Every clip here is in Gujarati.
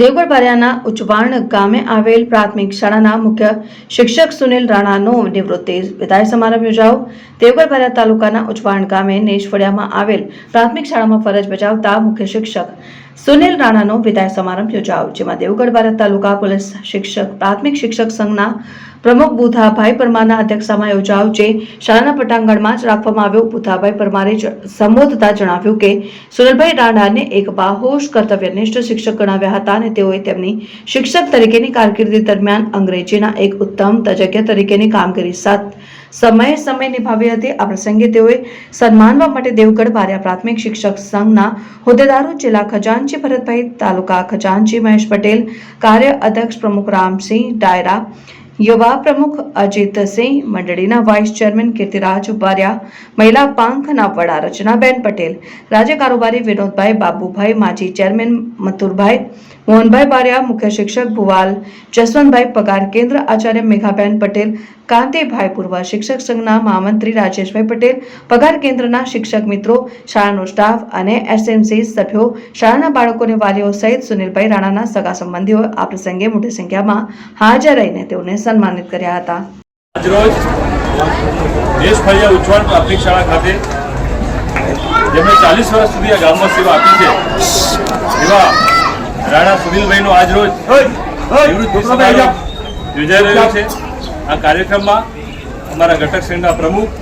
દેવગઢ બારિયાના ઉચવાણ ગામે આવેલ પ્રાથમિક શાળાના મુખ્ય શિક્ષક સુનિલ રાણાનો નિવૃત્તિ વિદાય સમારંભ યોજાયો. દેવગઢ તાલુકાના ઉચવાણ ગામે નેશફળિયામાં આવેલ પ્રાથમિક શાળામાં ફરજ બજાવતા મુખ્ય શિક્ષક સુનિલ રાણાનો વિદાય સમારંભ યોજાયો, જેમાં દેવગઢ ભારત તાલુકા પોલીસ શિક્ષક, પ્રાથમિક શિક્ષક સંઘના પ્રમુખ બુધાભાઈ પરમારના અધ્યક્ષતામાં યોજાયો, જે શાળાના પટાંગણમાં જ રાખવામાં આવ્યો. બુધાભાઈ પરમારે સંબોધતા જણાવ્યું કે, સુનિલભાઈ રાણાને એક બાહોશ કર્તવ્યનિષ્ઠ શિક્ષક ગણાવ્યા હતા અને તેઓએ તેમની શિક્ષક તરીકેની કારકિર્દી દરમિયાન અંગ્રેજીના એક ઉત્તમ તજજ્ઞ તરીકેની કામગીરી સાથ સમયે સમય નિભાવી હતી. આ પ્રસંગે તેઓએ સન્માનવા માટે દેવગઢ બારિયા પ્રાથમિક શિક્ષક સંઘના હોદ્દેદારો જિલ્લા ખજાનચી ભરતભાઈ, તાલુકા ખજાનચી મહેશ પટેલ, કાર્ય અધ્યક્ષ પ્રમુખ રામસિંહ ડાયરા, યુવા પ્રમુખ અજીતસિંહ મંડળીના વાઇસ ચેરમેન કીર્તિરાજ ઉપાર્યા મહિલા પાંખના વડા રચનાબેન પટેલ, રાજ્ય કારોબારી વિનોદભાઈ બાબુભાઈ, માજી ચેરમેન મથુરભાઈ મોહનભાઈ બારિયા, મુખ્ય શિક્ષક ભુવાલ, જસવંતભાઈ પગાર, કેન્દ્ર આચાર્ય મેઘાબેન પટેલ, કાંતિભાઈ પૂર્વ, શિક્ષક સંઘના મહામંત્રી રાજેશભાઈ પટેલ, પગાર કેન્દ્રના શિક્ષક મિત્રો, શાળાનો સ્ટાફ અને એસએમસી સભ્યો, શાળાના બાળકોને વાલીઓ સહિત સુનિલભાઈ રાણાના સગા સંબંધીઓ આ પ્રસંગે મોટી સંખ્યામાં હાજર રહીને તેઓને સન્માનિત કર્યા હતા. જેમણે ચાલીસ વર્ષ સુધી આ ગામમાં સેવા આપી છે, એવા રાણા સુનિલભાઈનો આજરોજ નિવૃત્તિ સમારોહ યોજાઈ રહ્યો છે. આ કાર્યક્રમમાં અમારા ઘટક શ્રેણીના પ્રમુખ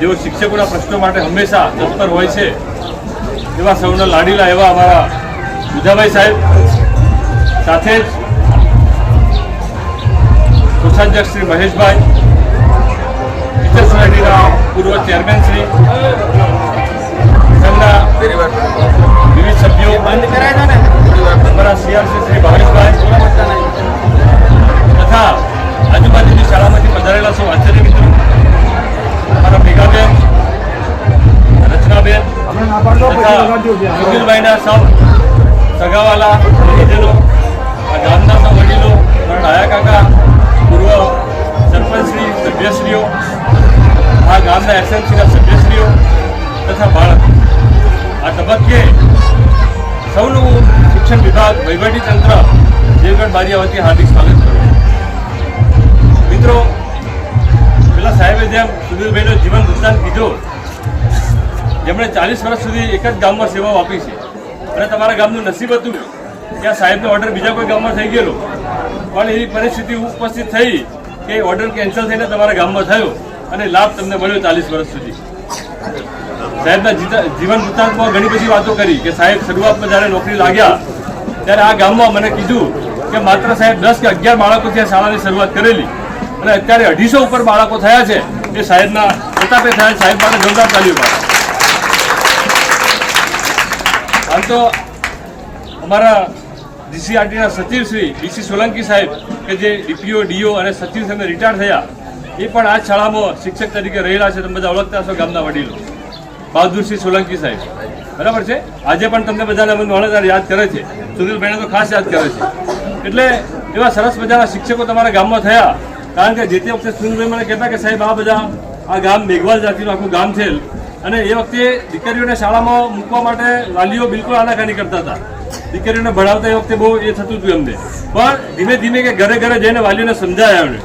જેઓ શિક્ષકોના પ્રશ્નો માટે હંમેશા તત્પર હોય છે એવા સૌના લાડીલા એવા અમારા બુધાભાઈ સાહેબ. સાથે જ કોષાધ્યક્ષ શ્રી મહેશભાઈ ટીચર સોસાયટીના પૂર્વ ચેરમેન શ્રી તથા સુનિલભાઈના સૌ સગાવાલા આ ગામના સૌ વડીલો ડાયા કાકા, પૂર્વ સરપંચશ્રી સભ્યશ્રીઓ, આ ગામના એસએમસીના સભ્યશ્રીઓ તથા બાળક. આ તબક્કે સૌનું શિક્ષણ વિભાગ વહીવટીતંત્ર દેવગઢ બારિયા વતી હાર્દિક સ્વાગત કરું મિત્રો, પેલા સાહેબે જેમ સુનિલભાઈનો જીવન વૃત્તાંત કીધો જેમણે ચાલીસ વર્ષ સુધી એક જ ગામમાં સેવાઓ આપી છે. અને તમારા ગામનું નસીબ હતું કે આ સાહેબનો ઓર્ડર બીજા કોઈ ગામમાં થઈ ગયેલો. પણ એવી પરિસ્થિતિ ઉપસ્થિત થઈ કે ઓર્ડર કેન્સલ થઈને તમારા ગામમાં થયો અને લાભ તમને મળ્યો ચાલીસ વર્ષ સુધી. સાહેબના જીવન વૃત્તાંતમાં ઘણી બધી વાતો કરી કે સાહેબ શરૂઆતમાં જ્યારે નોકરી લાગ્યા, ત્યારે આ ગામમાં મને કીધું કે માત્ર સાહેબ દસ કે અગિયાર બાળકોથી આ શાળાની શરૂઆત કરેલી. અને અત્યારે અઢીસો ઉપર બાળકો થયા છે. એ સાહેબના પ્રતાપે થયા, સાહેબ માટે જોરદાર તાલીઓ આમ તો અમારા ડીસીઆરટીના સચિવ શ્રી બીસી સોલંકી સાહેબ કે જે ડીપીઓ ડીઓ અને સચિવ સાહેબ રિટાયર થયા, એ પણ આ શાળામાં શિક્ષક તરીકે રહેલા છે. તમે બધા ઓળખતા છો ગામના વડીલો. બહાદુરસિંહ સોલંકી સાહેબ. બરાબર છે? આજે પણ તમને બધાને અમને વણોદાર યાદ કરે છે. સુનિલભાઈને તો ખાસ યાદ કરે છે. એટલે એવા સરસ મજાના શિક્ષકો તમારા ગામમાં થયા. કારણ કે જે તે વખતે સુનિલભાઈ મને કહેતા કે સાહેબ, આ બધા આ ગામ મેઘવાલ જાતિનું આખું ગામ છે. અને એ વખતે દીકરીઓને શાળામાં મૂકવા માટે વાલીઓ બિલકુલ આનાકાની કરતા હતા. દીકરીઓને ભણાવતા એ વખતે બહુ એ થતું હતું એમને. પણ ધીમે ધીમે કે ઘરે ઘરે જઈને વાલીઓને સમજાયા એમણે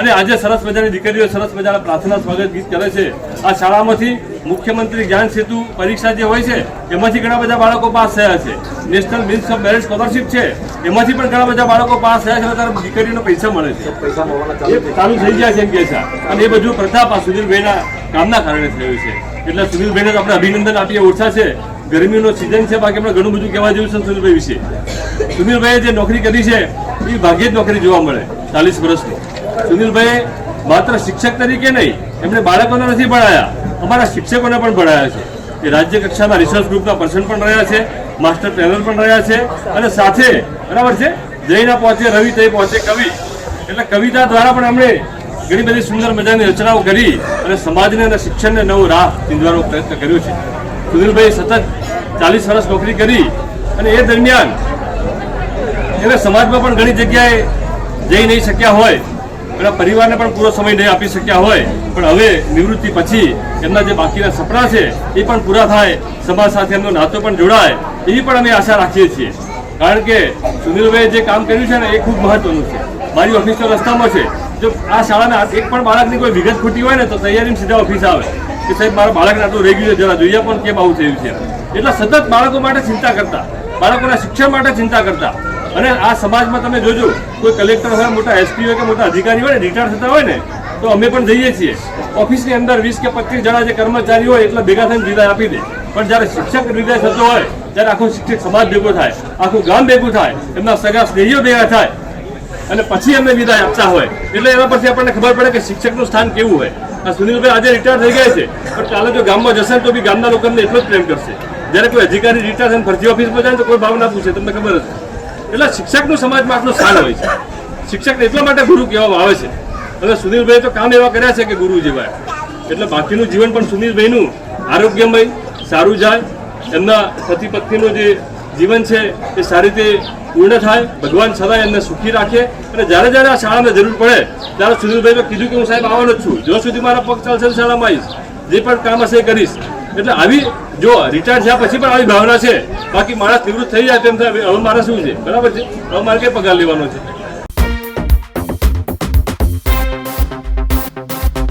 અને આજે સરસ મજાની દીકરીઓ સરસ મજાના પ્રાર્થના સ્વાગત ગીત કરે છે. આ શાળામાંથી મુખ્યમંત્રી જ્ઞાન સેતુ પરીક્ષા જે હોય છે, એમાંથી ઘણા બધા બાળકો પાસ થયા છે. National means of merit scholarship છે, એમાંથી પણ ઘણા બધા બાળકો પાસ થયા છે ત્યારે દીકરીઓને પૈસા મળે છે. ચાલુ થઈ ગયા છે એમ કે છે. અને એ બધું પ્રતાપ આ સુધીરભાઈના કામના કારણે થયું છે. એટલે સુનિલભાઈને આપણે અભિનંદન આપીએ, ઓછા છે. ગરમીનો સિઝન છે, બાકી આપણે ઘણું બધું કહેવા જેવું છે સુનિલભાઈ વિશે. સુનિલભાઈએ જે નોકરી કરી છે, એ ભાગ્યે જ નોકરી જોવા મળે, ચાલીસ વર્ષની. સુનિલભાઈ માત્ર શિક્ષક તરીકે નહીં, એમણે બાળકોને નથી ભણાયા, અમારા શિક્ષકોને પણ ભણાયા છે. એ રાજ્ય કક્ષાના રિસર્ચ ગ્રુપના પર્સન પણ રહ્યા છે માસ્ટર ટ્રેનર પણ રહ્યા છે, અને સાથે, બરાબર છે? જયના પહોંચે, રવિ તે પહોંચે, કવિ. એટલે કવિતા દ્વારા પણ એમણે ઘણી બધી સુંદર મજાની રચનાઓ કરી અને સમાજને અને શિક્ષણને નવો રાહ ચીંધવાનો પ્રયત્ન કર્યો છે. સુનિલભાઈ સતત ચાલીસ વર્ષ નોકરી કરી અને એ દરમિયાન એને સમાજમાં પણ ઘણી જગ્યાએ જઈ નહીં શક્યા હોય, એના પરિવારને પણ પૂરો સમય નહીં આપી શક્યા હોય, પણ હવે નિવૃત્તિ પછી એમના જે બાકીના સપના છે, એ પણ પૂરા થાય, સમાજ સાથે એમનો નાતો પણ જોડાય, એવી પણ અમે આશા રાખીએ છીએ. કારણ કે સુનિલભાઈએ જે કામ કર્યું છે ને, એ ખૂબ મહત્વનું છે. મારી ઓફિસ તો રસ્તામાં છે. જો આ શાળાના એક પણ બાળકની કોઈ વિગત ખૂટી હોય ને તો તૈયારીમાં સીધા ઓફિસ આવે. કે સાહેબ, મારા બાળકને આટલું રહી ગયું છે, જરા જોઈએ પણ કેમ આવું થયું છે. એટલે સતત બાળકો માટે ચિંતા કરતા, બાળકોના શિક્ષણ માટે ચિંતા કરતા. અને આ સમાજમાં તમે જોજો, કોઈ કલેક્ટર હોય, મોટા એસપી હોય કે મોટા અધિકારી હોય ને રિટાયર થતા હોય ને, તો અમે પણ જઈએ છીએ. ઓફિસની અંદર વીસ કે પચીસ જણા જે કર્મચારી હોય, એટલા ભેગા થઈને વિદાય આપી દે. પણ જ્યારે શિક્ષક વિદાય થતો હોય, ત્યારે આખો શિક્ષક સમાજ ભેગો થાય, આખું ગામ ભેગું થાય, એમના સગા સ્નેહીઓ ભેગા થાય. અને પછી એમને વિદાય આપતા હોય. એટલે એના પરથી આપણને ખબર પડે કે શિક્ષકનું સ્થાન કેવું હોય. આ સુનિલભાઈ આજે રિટાયર થઈ ગયા છે. પણ કાલે જો ગામમાં જશે તો બી ગામના લોકોને એટલો જ પ્રેમ કરશે. જ્યારે કોઈ અધિકારી રિટાયર થઈને ફરજી ઓફિસમાં જાય તો કોઈ ભાવ ના પૂછે, તમને ખબર હશે એટલે શિક્ષકનું સમાજમાં આટલું સ્થાન હોય છે. શિક્ષકને એટલા માટે ગુરુ કહેવામાં આવે છે. અને સુનિલભાઈ તો કામ એવા કર્યા છે કે ગુરુ જેવા. એટલે બાકીનું જીવન પણ સુનિલભાઈનું. આરોગ્યમય, સારું જાય. એમના પતિ પત્નીનું જે જીવન છે એ સારી રીતે પૂર્ણ થાય, ભગવાન સદાય એમને સુખી રાખે અને જ્યારે જ્યારે આ શાળાને જરૂર પડે, ત્યારે સુનિલભાઈ કીધું કે હું સાહેબ આવવાનો જ છું. જો સુધી મારા પગ ચાલશે શાળામાં આવીશ. જે પણ કામ હશે એ કરીશ. એટલે આવી, જો રિટાયર થયા પછી પણ આવી ભાવના છે. બાકી માણસ નિવૃત્ત થઈ જાય તેમ થાય, હવે મારે શું છે? બરાબર છે? હવે મારે કઈ પગાર લેવાનો છે?